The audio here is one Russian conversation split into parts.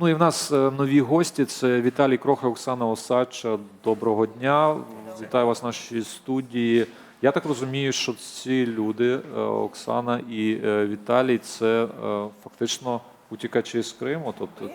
Ну і в нас е, нові гості. Це Віталій Кроха, Оксана Осадча. Доброго дня. Вітаю вас в нашій студії. Я так розумію, що ці люди, е, Оксана і е, Віталій, це фактично утікачі з Криму, тобто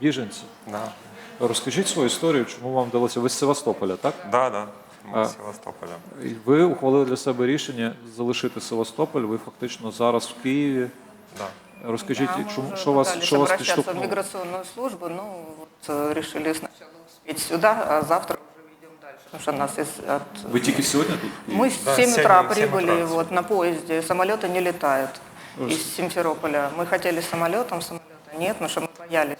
біженці. Да, Розкажіть свою історію, чому вам вдалося. Ви з Севастополя, так? да, да. Мы А. из Севастополя. І Ви ухвалили для себе рішення залишити Севастополь. Ви фактично зараз в Києві. Да. Розкажіть, Да, мы чому уже що вас пытались що вас обращаться в підштовхнуло? миграционную службу, ну вот э, решили сначала успеть сюда, а завтра уже идем дальше, потому что нас из, от... Ви тільки сьогодні тут? в Києві? Мы с Да, 7 семь- утра семь прибыли утра. вот на поезде, самолеты не летают из Симферополя. Мы хотели самолетом, самолета нет, потому что мы боялись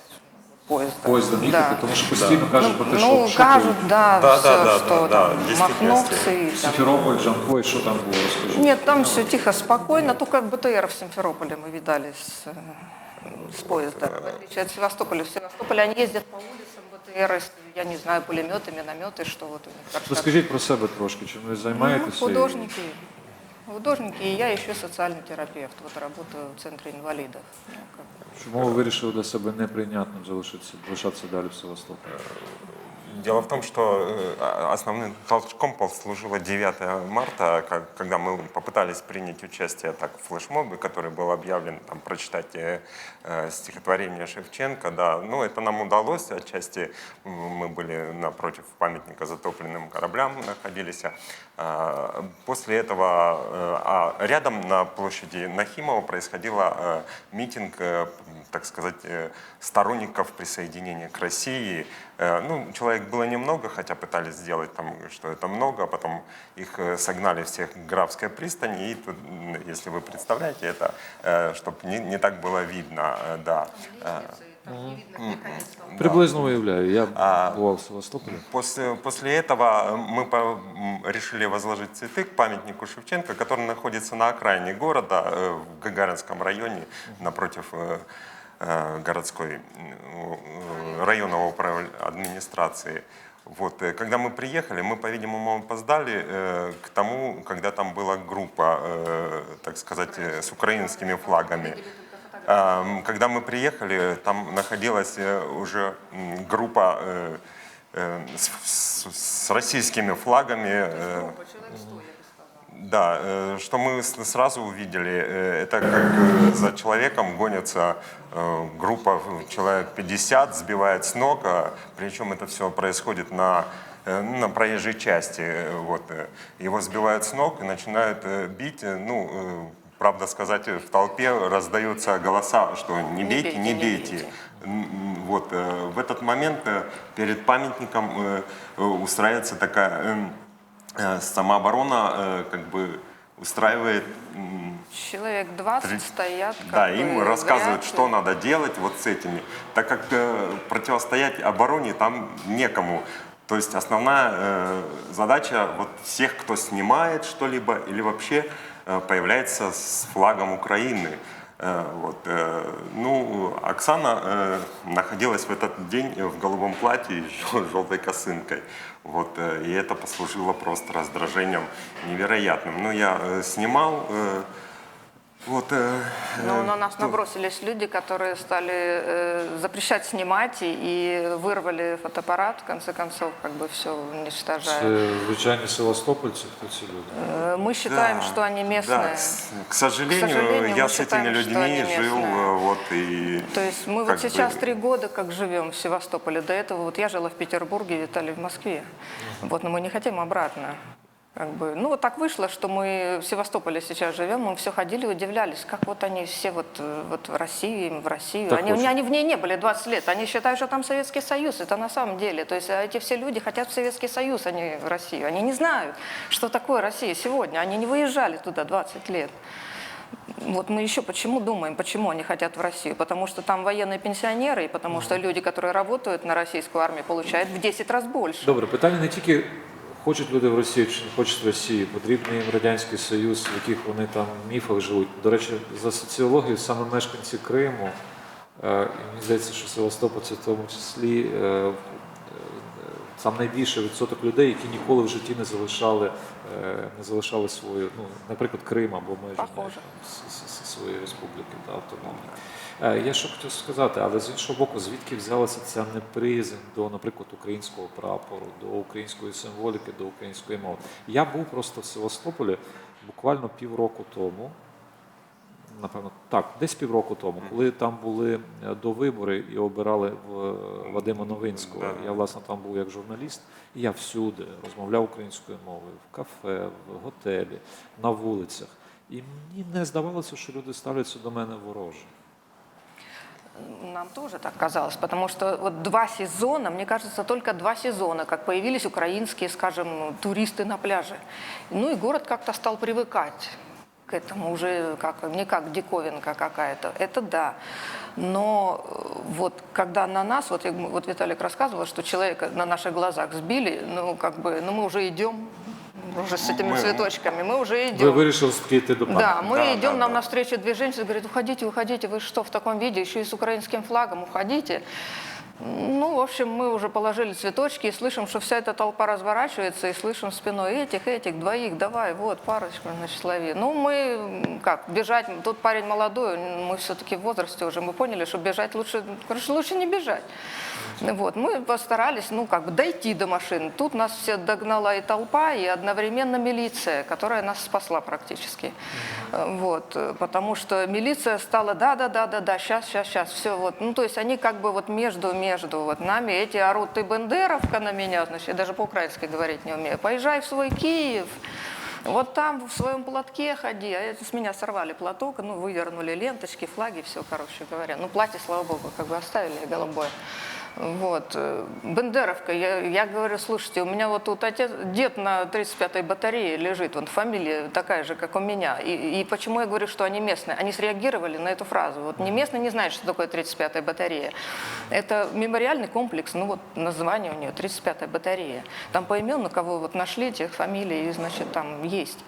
поезда. Поїздом їхати, да. тому що постійно кажуть про те, що Ну, що кажут, да, Да, все, да, да, что да, да, там, в действительности. махновцы. там. Сімферополь, Джанкой, що там було, розкажіть. Нет, там все тихо, спокойно, только БТР в Симферополе мы видали с, э, с поезда. В отличие от Севастополя. В Севастополе они ездят по улицам БТР, с, я не знаю, пулеметы, минометы, что вот у них. так что- Розкажіть про себе трошки, чим ви Ну, займаєтеся? художники. Художники, и я еще социальный терапевт. Вот работаю в центре инвалидов. Ну, как бы. Чому ви вирішили для себе неприйнятним залишитися, лишатися далі в Севастополі? Дело в том, что э, основным толчком послужило 9 марта, когда мы попытались принять участие так, в флешмобе, который был объявлен, там, прочитать э, э, стихотворение Шевченко. Да. Ну, это нам удалось. Отчасти мы были напротив памятника затопленным кораблям находились. А, После этого а рядом на площади Нахимова происходил э, митинг, так сказать, сторонников присоединения к России. Э, Ну, человек было немного, хотя пытались сделать там, что это много, а потом их э, согнали всех к Графской пристани, и тут, если вы представляете это, чтобы не, не так было видно, э, да. Э, Приблизно уявляю. Я А, бував в Севастополі. После, после этого мы по- решили возложить цветы к памятнику Шевченко, который находится на окраине города, э, в Гагаринском районе, напротив э, э, городской м, э, районного управления администрации. Вот, э, когда мы приехали, мы, по-видимому, опоздали э, к тому, когда там была группа, э, так сказать, э, с украинскими флагами. Эм, Когда мы приехали, там находилась э, уже группа э, э, с, с- с российскими флагами. э, Да, э, что мы сразу увидели, э, это как э, за человеком гонится группа человек 50, сбивает с ног, а причем это все происходит на ну, на проезжей части. Вот. Его сбивают с ног и начинают бить. Ну, правда сказать, в толпе раздаются голоса, что не бейте, не бейте. Вот. В этот момент перед памятником устраивается такая эм, самооборона, э, как бы устраивает Человек 20 Три- стоят. да, им рассказывают, что надо делать вот с этими, так как э, противостоять обороне там некому. То есть основная э, задача вот всех, кто снимает что-либо или вообще э, появляется с флагом Украины. Э, вот, э, ну, Оксана э, находилась в этот день в голубом платье с желтой косынкой. Вот, и это послужило просто раздражением невероятным. Но я э, снимал вот, э, Ну, на э, нас то- набросились люди, которые стали э, запрещать снимать и, и вырвали фотоаппарат, в конце концов, как бы все уничтожая. Це звичайні Севастопольці, хто ці люди? Э, Мы считаем, Да, что они местные. Да, с- к сожалению, К сожалению, я мы с считаем, этими что людьми они жил, местные. э, вот и. То есть мы как вот сейчас бы- три года как живем в Севастополе. До этого вот я жила в Петербурге, Виталий в Москве. Вот, но мы не хотим обратно. Как бы, ну вот так вышло, что мы в Севастополе сейчас живем, мы все ходили и удивлялись, как вот они все вот, э, вот в России, в Россию. Так Они, очень. они в ней не были 20 лет, они считают, что там Советский Союз, это на самом деле. То есть а эти все люди хотят в Советский Союз, а не в Россию. Они не знают, что такое Россия сегодня. Они не выезжали туда 20 лет. Вот мы еще почему думаем, почему они хотят в Россию? Потому что там военные пенсионеры, и потому что люди, которые работают на российскую армию, получают в 10 раз больше. Добре, питання не тільки хочуть люди в Росію чи не хочуть Росії, потрібний їм Радянський Союз, в яких вони там міфах живуть. До речі, за соціологією саме мешканці Криму, е, і мені здається, що Севастополь це в тому числі е, сам найбільший відсоток людей, які ніколи в житті не залишали, е, не залишали свою, ну, наприклад, Крим або межі с- своєї республіки та автономії. Е, Я що хотів сказати, але з іншого боку, звідки взялася ця неприязнь до, наприклад, українського прапору, до української символіки, до української мови. Я був просто в Севастополі буквально півроку тому. Напевно, так, десь півроку тому, коли там були е, до вибори і обирали в- е, Вадима Новинського. Я власне там був як журналіст, і я всюди розмовляв українською мовою в кафе, в готелі, на вулицях. І мені не здавалося, що люди ставляться до мене вороже. Нам тоже так казалось, потому что вот два сезона, мне кажется, только два сезона, как появились украинские, скажем, туристы на пляже. Ну и город как-то стал привыкать к этому уже как, не как диковинка какая-то. Это да. Но э, вот когда на нас, вот, вот Виталик рассказывал, что человека на наших глазах сбили, ну как бы, ну мы уже идем, уже с этими Мы- цветочками, мы уже идем. вирішили прийти до Да, пам'яті. мы Да, идем, да, нам да. навстречу две женщины, говорят, уходите, уходите, вы что в таком виде, еще и с украинским флагом, уходите. Ну, в общем, мы уже положили цветочки и слышим, что вся эта толпа разворачивается, и слышим спиной этих, этих, двоих, давай, вот, парочку, значит, лови. Ну, мы, как, бежать, тут парень молодой, мы все-таки в возрасте уже, мы поняли, что бежать лучше, короче, лучше не бежать. Вот, мы постарались, ну, как бы дойти до машин. Тут нас все догнала и толпа, и одновременно милиция, которая нас спасла практически. Вот, потому что милиция стала, да-да-да-да-да, сейчас, сейчас, сейчас, все, вот. Ну, то есть они как бы вот между, между вот нами, эти орут, ты бендеровка на меня, значит, я даже по-украински говорить не умею, поезжай в свой Киев, вот там в своем платке ходи, а это с меня сорвали платок, ну, вывернули ленточки, флаги, все, короче говоря. Ну, платье, слава богу, как бы оставили голубое. Вот. э, Бендеровка, я, я говорю, слушайте, у меня вот тут отец, дед на 35-й батарее лежит, вот фамилия такая же, как у меня. И, и почему я говорю, что они местные? Они среагировали на эту фразу. Вот не местные не знают, что такое 35-я батарея. Это мемориальный комплекс, ну вот название у нее 35-я батарея. Там поименно, кого вот нашли, тех фамилий, значит, там есть.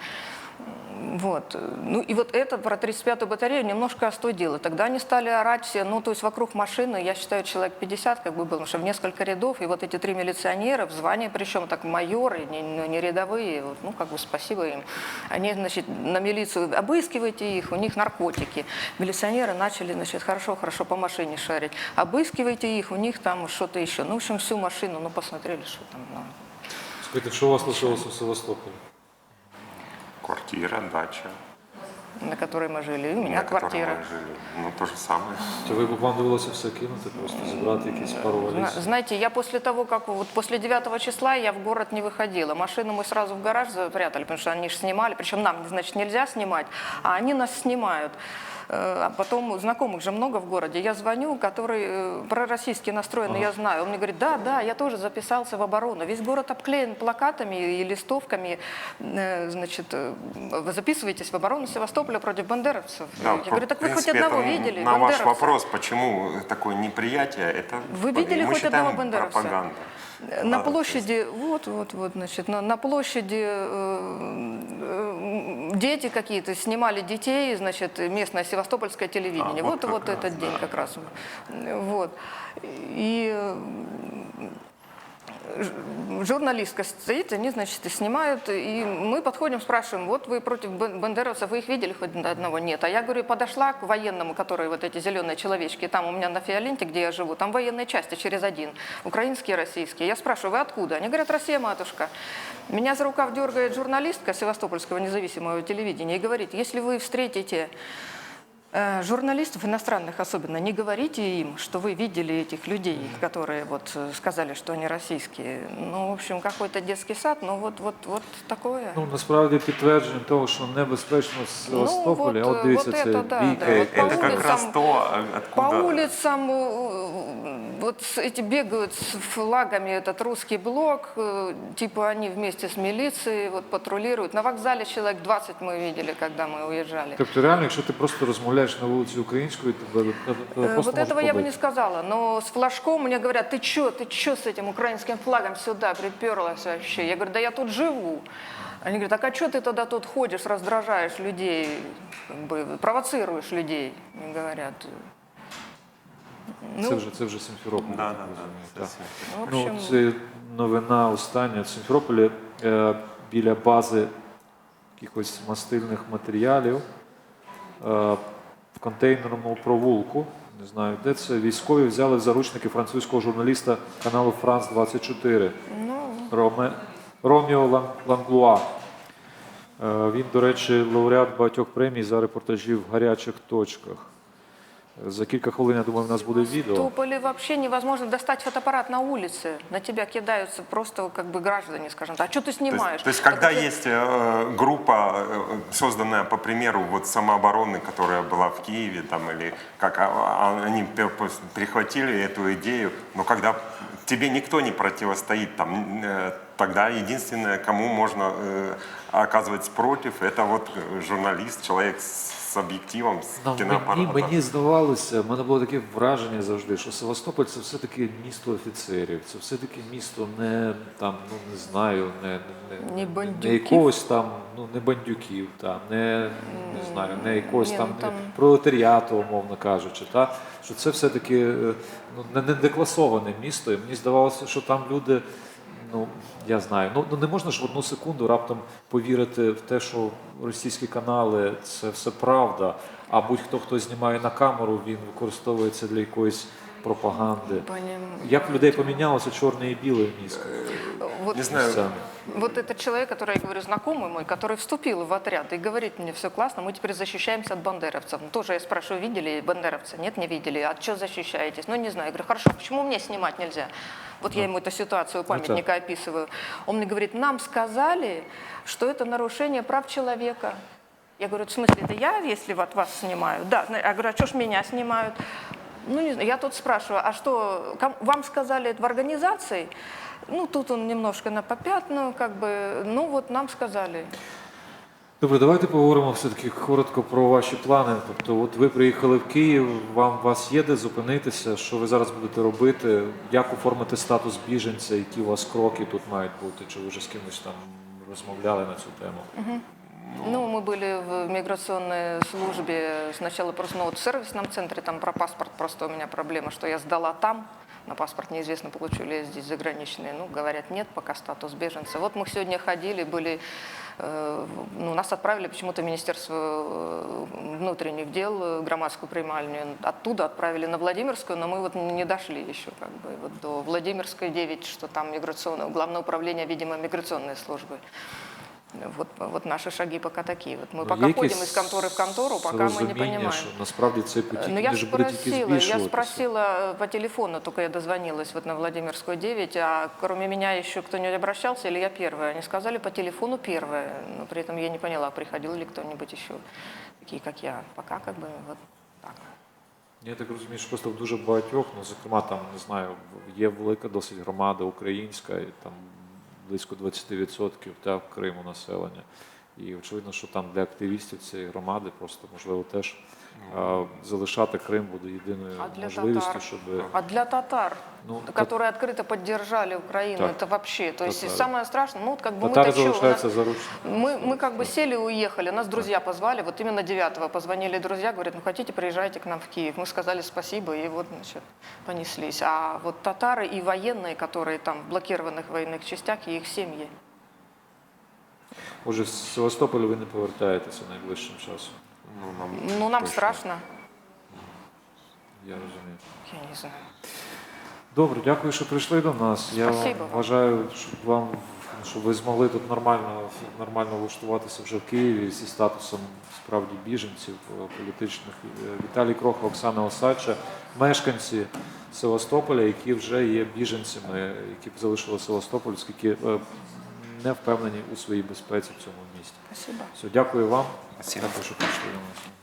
Вот. Ну и вот это про 35-ю батарею немножко остудило. Тогда они стали орать все, ну то есть вокруг машины, я считаю, человек 50 как бы было, потому что в несколько рядов, и вот эти три милиционера, в звании причем так майоры, не, ну, не рядовые, вот, ну как бы спасибо им. Они, значит, на милицию, обыскивайте их, у них наркотики. Милиционеры начали, значит, хорошо-хорошо по машине шарить. Обыскивайте их, у них там что-то еще. Ну, в общем, всю машину, ну посмотрели, что там. ну. Скажіть, що у вас лишилося в Севастополі? Квартира, дача, на которой мы жили. И у меня на которой квартира. мы жили. Ну, то же самое. Чи ви б вам довелося все кинути, просто зібрати якісь пару Зна- валіз? Знаете, я после того, как вот после 9 числа я в город не выходила. Машину мы сразу в гараж запрятали, потому что они же снимали. Причем нам, значит, нельзя снимать, а они нас снимают. Э, А потом знакомых же много в городе. Я звоню, который э, пророссийски настроенный, я знаю. Он мне говорит, да, да, я тоже записался в оборону. Весь город обклеен плакатами и листовками. Э, Значит, вы записываетесь в оборону Севастополя против бандеровцев. Да, я говорю, так вы хоть одного это видели? На ваш бандеровца?» вопрос, почему такое неприятие, это Вы видели мы хоть считаем одного бандеровца? пропаганда. На площади, вот, вот, вот, значит, на, на площади э, э, дети какие-то снимали детей, значит, местное севастопольское телевидение. А, вот вот, вот, раз, этот день да. как раз. Вот. И э, журналистка стоит, они, значит, и снимают, и мы подходим, спрашиваем, вот вы против бан- бандеровцев, вы их видели хоть одного? Нет. А я, говорю, подошла к военному, которые вот эти зеленые человечки, там у меня на Фиоленте, где я живу, там военные части через один, украинские, российские. Я спрашиваю, вы откуда? Они говорят, Россия, матушка. Меня за рукав дергает журналистка Севастопольского независимого телевидения и говорит, если вы встретите журналистов иностранных особенно, не говорите им, что вы видели этих людей, которые вот э, сказали, что они российские. Ну, в общем, какой-то детский сад, но вот, вот, вот такое. Ну, насправді підтвердження того, що небезпечно в Севастополі, Ну, от, от, дивіться, от це это да, бійка, да, яка от Это по как раз улицам- то, По откуда... улицам э, вот с- эти бегают с флагами, этот русский блок, э, типа они вместе с милицией вот патрулируют. На вокзале человек 20 мы видели, когда мы уезжали. Тобто реально, якщо ти просто розмовляєш на вулиці українською, то тебе тебе Э, просто Вот можуть этого я бы побити. не сказала, но с флажком мне говорят, ты чё, ты чё с этим украинским флагом сюда приперлась вообще? Я говорю, да я тут живу. Они говорят, так а что ты тогда тут ходишь, раздражаешь людей, как бы провоцируешь людей, мне говорят. Це Ну. вже це вже Сімферополь. Да, я да, так да, розумію, це так. Сімферополь. В общем, Ну, це новина остання. В Сімферополі е, біля бази якихось мастильних матеріалів е, в Контейнерному провулку. Не знаю, де це. Військові взяли в заручники французького журналіста каналу Франс 24 ну, Роме, Роміо Лан- Ланглуа. Е, Він, до речі, лауреат багатьох премій за репортажі в гарячих точках. За кілька хвилин, я думаю, в нас буде відео. Туполи вообще невозможно достать фотоаппарат на улице. На тебя кидаются просто как бы граждане, скажем так. А что ты То есть, снимаешь? то есть, когда Это- есть э, группа, э, созданная по примеру вот самообороны, которая была в Киеве, там, или как а, а, они перехватили эту идею, но когда тебе никто не противостоит, там, э, тогда единственное, кому можно э, оказывать против, это вот э, журналист, человек с, с объективом, с Ну, мені, мені здавалося, в мене було таке враження завжди, що Севастополь це все-таки місто офіцерів, це все-таки місто не там, ну не знаю, не, не, Не не, якогось там, ну не бандюків, там, не, не знаю, не якогось Ні, там, ну, там- пролетаріату, умовно кажучи, та, що це все-таки е, ну, не, не декласоване місто. І мені здавалося, що там люди. Ну, я знаю. Ну, ну не можна ж в одну секунду раптом повірити в те, що російські канали це все правда, а будь-хто, хто знімає на камеру, він використовується для якоїсь пропаганди. Поним- Як в людей помінялося чорне і біле місто? Вот, Не знаю, Місцями. вот этот человек, который, я говорю, знакомый мой, который вступил в отряд и говорит мне, все классно, мы теперь защищаемся от бандеровцев. Ну, тоже я спрашиваю, видели бандеровца? Нет, не видели. А что защищаетесь? Ну, не знаю. Я говорю, хорошо, почему мне снимать нельзя? Вот я ему эту ситуацию у памятника описываю. Он мне говорит, нам сказали, что это нарушение прав человека. Я говорю, в смысле, это я, если вот вас снимаю? Да. Я говорю, а что ж меня снимают? Ну, не знаю, я тут спрашиваю, а что, вам сказали это в организации? Ну, тут он немножко на попятную, как бы, ну, вот нам сказали. Добре, давайте поговоримо все-таки коротко про ваші плани. Тобто, от ви приїхали в Київ, вам вас є де зупинитися, що ви зараз будете робити, як оформити статус біженця, які у вас кроки тут мають бути, чи ви вже з кимось там розмовляли на цю тему? Ну, мы были в миграционной службе сначала просто, ну, вот в сервисном центре, там про паспорт просто у меня проблема, что я сдала там, на паспорт неизвестно, получу ли я здесь заграничный. Ну, говорят, нет, пока статус беженца. Вот мы сегодня ходили, были, э, ну, нас отправили почему-то в Министерство э, внутренних дел, э, громадскую примальню. Оттуда отправили на Владимирскую, но мы вот не дошли еще как бы вот до Владимирской 9, что там миграционное, главное управление, видимо, миграционной службы. Вот, вот наши шаги пока такие. Вот мы Ну, пока є ходим якесь из конторы в контору, пока мы не розуміння, понимаем. що насправді цей потік Ну, я він ж буде тільки спросила, я збільшуватися. спросила э, по телефону, только я дозвонилась вот на Владимирскую 9, а кроме меня еще кто-нибудь обращался или я первая? Они сказали по телефону первая, но при этом я не поняла, приходил ли кто-нибудь еще, такие как я. Пока как бы вот так. Я так розумію, що просто в дуже багатьох, ну зокрема, там не знаю, є велика досить громада українська, і там близько 20% та в Криму населення. І очевидно, що там для активістів цієї громади просто можливо теж а, залишати Крим буде єдиною А для можливістю, татар? щоб А для татар, Ну, которые открыто поддержали Украину, Так. это вообще, то есть Татары. самое страшное, ну вот как бы татари мы-то чё, у нас- залишаються заручниками. Мы, мы как бы сели и уехали, нас друзья позвали, вот именно 9 позвонили друзья, говорят, ну хотите, приезжайте к нам в Киев. Мы сказали спасибо, и вот, значит, понеслись. А вот татары и военные, которые там в блокированных военных частях, и их семьи. Отже, з Севастополя ви не повертаєтеся найближчим часом. Ну, нам Ну, нам страшно, Я розумію. я не знаю. Добре, дякую, що прийшли до нас. Я вам Спасибо вам. вважаю, щоб вам щоб ви змогли тут нормально нормально влаштуватися вже в Києві зі статусом справді біженців е, політичних. Е, Віталій Кроха, Оксана Осадча, мешканці Севастополя, які вже є біженцями, які б залишили Севастополь, оскільки е, не впевнені у своїй безпеці в цьому місті. Спасибо. Все, дякую вам. Спасибо. Дякую, що прийшли до нас.